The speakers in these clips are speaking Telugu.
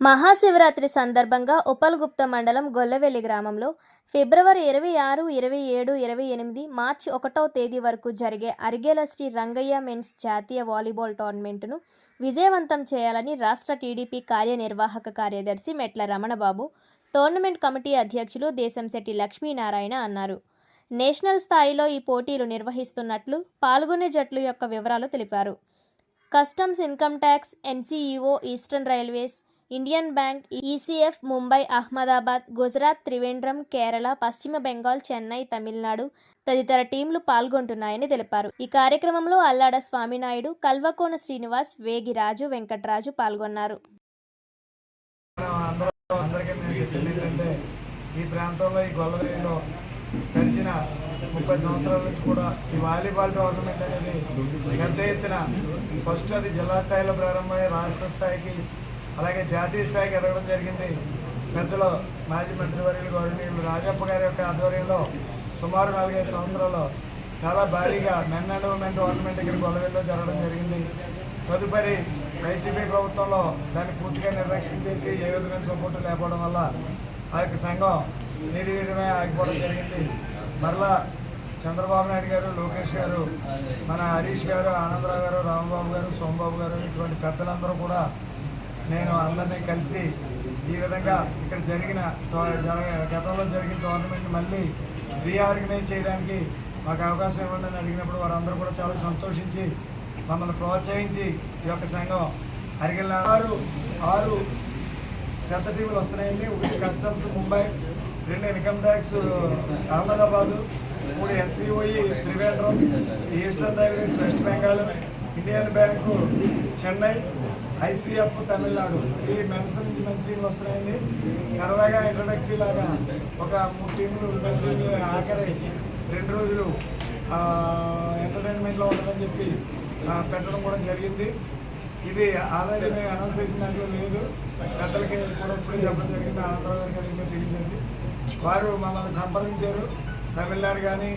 మహాశివరాత్రి సందర్భంగా ఉపల్గుప్త మండలం గొల్లవెల్లి గ్రామంలో ఫిబ్రవరి ఇరవై ఆరు ఇరవై ఏడు ఇరవై ఎనిమిది మార్చి ఒకటవ తేదీ వరకు జరిగే అరిగేల శ్రీ రంగయ్య మెన్స్ జాతీయ వాలీబాల్ టోర్నమెంటును విజయవంతం చేయాలని రాష్ట్ర టీడీపీ కార్యనిర్వాహక కార్యదర్శి మెట్ల రమణబాబు టోర్నమెంట్ కమిటీ అధ్యక్షులు దేశంశెట్టి లక్ష్మీనారాయణ అన్నారు. నేషనల్ స్థాయిలో ఈ పోటీలు నిర్వహిస్తున్నట్లు పాల్గొనే జట్లు యొక్క వివరాలు తెలిపారు. Customs income tax NCEO eastern railways Indian bank ECF Mumbai Ahmedabad Gujarat Trivandrum Kerala పశ్చిమ బెంగాల్ చెన్నై తమిళనాడు తదితర టీంలు పాల్గొంటున్నాయని తెలిపారు. ఈ కార్యక్రమంలో అల్లాడ స్వామినాయుడు కల్వకోన శ్రీనివాస్ వేగి రాజు వెంకట్రాజు పాల్గొన్నారు. ఈ ప్రాంతంలో ఈ గొల్లవేలిలో గడిచిన ముప్పై సంవత్సరాల నుంచి కూడా ఈ వాలీబాల్ టోర్నమెంట్ అనేది పెద్ద ఎత్తున ఫస్ట్ అది జిల్లా స్థాయిలో ప్రారంభమై రాష్ట్ర స్థాయికి అలాగే జాతీయ స్థాయికి ఎదగడం జరిగింది. పెద్దలు మాజీ మంత్రివర్యులు గౌరవనీయులు రాజప్ప గారి యొక్క ఆధ్వర్యంలో సుమారు నాలుగైదు సంవత్సరాల్లో చాలా భారీగా మెన్ అండ్ ఉమెన్ టోర్నమెంట్ ఇక్కడ గొల్లవెల్లో జరగడం జరిగింది. తదుపరి వైసీపీ ప్రభుత్వంలో దాన్ని పూర్తిగా నిర్లక్ష్యం చేసి ఏ విధమైన సపోర్టు లేకపోవడం వల్ల ఆ యొక్క సంఘం నిర్వీర్యమే ఆగిపోవడం జరిగింది. మరలా చంద్రబాబు నాయుడు గారు లోకేష్ గారు మన హరీష్ గారు ఆనందరావు గారు రాంబాబు గారు సోమబాబు గారు ఇటువంటి పెద్దలందరూ కూడా నేను అందరినీ కలిసి ఈ విధంగా ఇక్కడ జరిగిన గతంలో జరిగిన టోర్నమెంట్ మళ్ళీ రీఆర్గనైజ్ చేయడానికి మాకు అవకాశం ఇవ్వండి అని అడిగినప్పుడు వారందరూ కూడా చాలా సంతోషించి మమ్మల్ని ప్రోత్సహించి ఈ యొక్క సంఘం అరిగిన ఆరు ఆరు పెద్ద టీములు వస్తున్నాయండి. ఒకటి కస్టమ్స్ ముంబై రెండు ఇన్కమ్ ట్యాక్స్ అహ్మదాబాదు మూడు HCOE Trivandrum eastern railways west Bengal Indian bank Chennai ICF Tamil Nadu. ఈ మెన్స్ నుంచి మంచి టీంలు వస్తున్నాయండి. సరదాగా ఇంట్రడక్టివ్ లాగా ఒక మూడు టీంలు విమెన్ టీంలు ఆఖరి రెండు రోజులు ఎంటర్టైన్మెంట్లో ఉంటుందని చెప్పి పెట్టడం కూడా జరిగింది. ఇది ఆల్రెడీ మేము అనౌన్స్ చేసిన దాంట్లో లేదు. పెద్దలకి కూడా ఇప్పుడు చెప్పడం జరిగింది. ఆనందరావు గారికి అది ఇంకా తెలియదు వారు మమ్మల్ని సంప్రదించారు. తమిళనాడు కానీ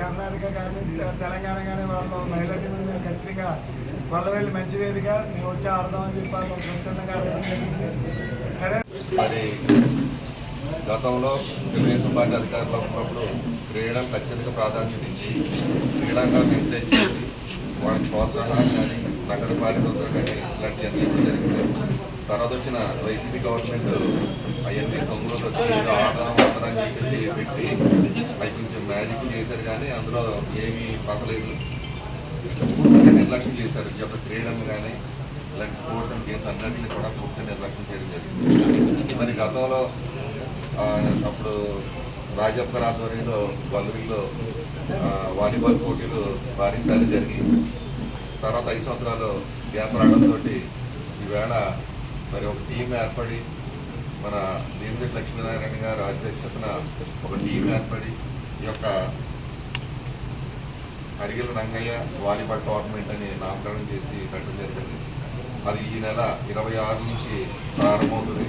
కర్ణాటక కానీ తెలంగాణ కానీ వాళ్ళు మహిళా టీంలు ఖచ్చితంగా వాళ్ళ మంచి వేదిక మేము వచ్చి ఆడదామని చెప్పాలి వాళ్ళు స్వచ్ఛందంగా జరిగింది. సరే. మరి గతంలో తెలుగుదేశం పార్టీ అధికారంలో ఉన్నప్పుడు క్రీడలకు అత్యధిక ప్రాధాన్యత ఇచ్చి క్రీడాకారులు ఎంకరేజ్ చేసి వాళ్ళకి కానీ నగర పారితోతో కానీ ఇలాంటివన్నీ ఇవ్వడం జరిగింది. తర్వాత వచ్చిన వైసీపీ గవర్నమెంట్ అవన్నీ తొమ్మిది వచ్చి ఏదో ఆడదాం చెప్పి పెట్టి అవి కొంచెం మ్యాజిక్ చేశారు కానీ అందులో ఏమీ పక్కలేదు. నిర్లక్ష్యం చేశారు. ఈ యొక్క క్రీడలను కానీ ఇలాంటి స్పోర్ట్స్ అండ్ గేమ్స్ అన్నింటినీ కూడా పూర్తి నిర్లక్ష్యం చేయడం జరిగింది. మరి గతంలో అప్పుడు రాజప్ప ఆధ్వర్యంలో వల్లువిల్లో వాలీబాల్ పోటీలు భారీ స్థాయిలో జరిగి తర్వాత ఐదు సంవత్సరాలు గ్యాప్ రావడంతో ఈవేళ మరి ఒక టీం ఏర్పడి మన దీనిపై లక్ష్మీనారాయణ గారు అధ్యక్షతన ఒక టీం ఏర్పడి ఈ యొక్క అరిగిల రంగయ్య వాలీబాల్ టోర్నమెంట్ అని నామకరణం చేసి పెట్టడం జరిగింది. అది ఈ నెల ఇరవై ఆరు నుంచి ప్రారంభమవుతుంది.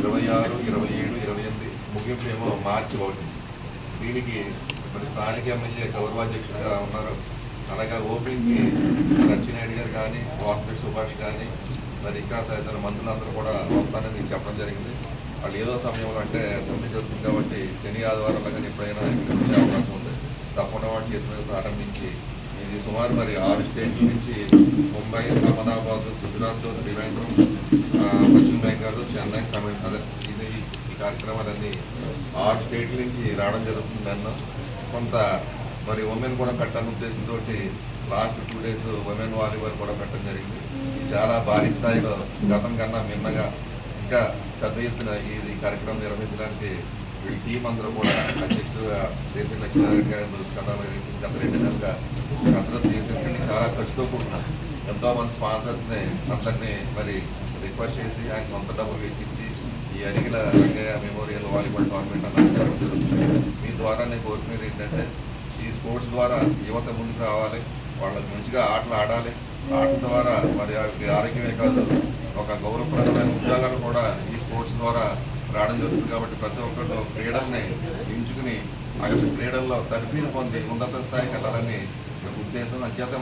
ఇరవై ఆరు ఇరవై ఏడు ఇరవై ఎనిమిది ముగింపు ఏమో మార్చి ఒకటి. దీనికి మరి స్థానిక ఎమ్మెల్యే గౌరవాధ్యక్షుడిగా ఉన్నారు. అలాగే ఓపెనింగ్కి లచ్చినాయుడు గారు కానీ వాస్పేట్ సుభాష్ కానీ మరి ఇంకా తదితర మంత్రులందరూ కూడా వస్తానని చెప్పడం జరిగింది. వాళ్ళు ఏదో సమయంలో అంటే అసెంబ్లీ జరుగుతుంది కాబట్టి శని ఆదివారం కానీ ఎప్పుడైనా ఉంది తప్పకుండా వాటి మీద ప్రారంభించి ఇది సుమారు మరి ఆరు స్టేట్ల నుంచి ముంబై అహ్మదాబాద్ గుజరాత్ త్రివేంద్రం పశ్చిమ బెంగాల్ చెన్నై తమిళ అదే ఇది ఈ కార్యక్రమాలన్నీ ఆరు స్టేట్ల నుంచి రావడం జరుగుతుంది కొంత మరి ఉమెన్ కూడా పెట్టాలనే ఉద్దేశంతో last two days women volleyball కూడా పెట్టడం జరిగింది. చాలా భారీ స్థాయిలో గతం కన్నా మిన్నగా ఇంకా పెద్ద ఎత్తున ఇది కార్యక్రమం నిర్వహించడానికి ఈ టీం అందరూ కూడా అధ్యక్షుడుగా దేశ లక్ష్మీనారాయణ గారి స్కందాలు గత రెండు నెలలుగా కసరత్తు చాలా ఖర్చుతో కూడిన ఎంతో మంది స్పాన్సర్స్ని అందరినీ మరి రిక్వెస్ట్ చేసి ఆయన కొంత డబ్బులు వెచ్చించి ఈ అడిగిన రంగయ్య మెమోరియల్ వాలీబాల్ టోర్నమెంట్ అన్నది జరుగుతుంది. మీ ద్వారా నేను కోరుకునేది ఏంటంటే ఈ స్పోర్ట్స్ ద్వారా యువత ముందుకు రావాలి వాళ్ళకి మంచిగా ఆటలు ఆడాలి. ఆటల ద్వారా మరి వాళ్ళకి ఆరోగ్యమే కాదు ఒక గౌరవప్రదమైన ఉద్యోగాలు కూడా ఈ స్పోర్ట్స్ ద్వారా రావడం జరుగుతుంది కాబట్టి ప్రతి ఒక్కరు క్రీడల్ని ఎంచుకుని ఆ యొక్క క్రీడల్లో తరఫీలు పొంది ఉన్నత స్థాయికి వెళ్ళాలని ఉద్దేశం అత్యంత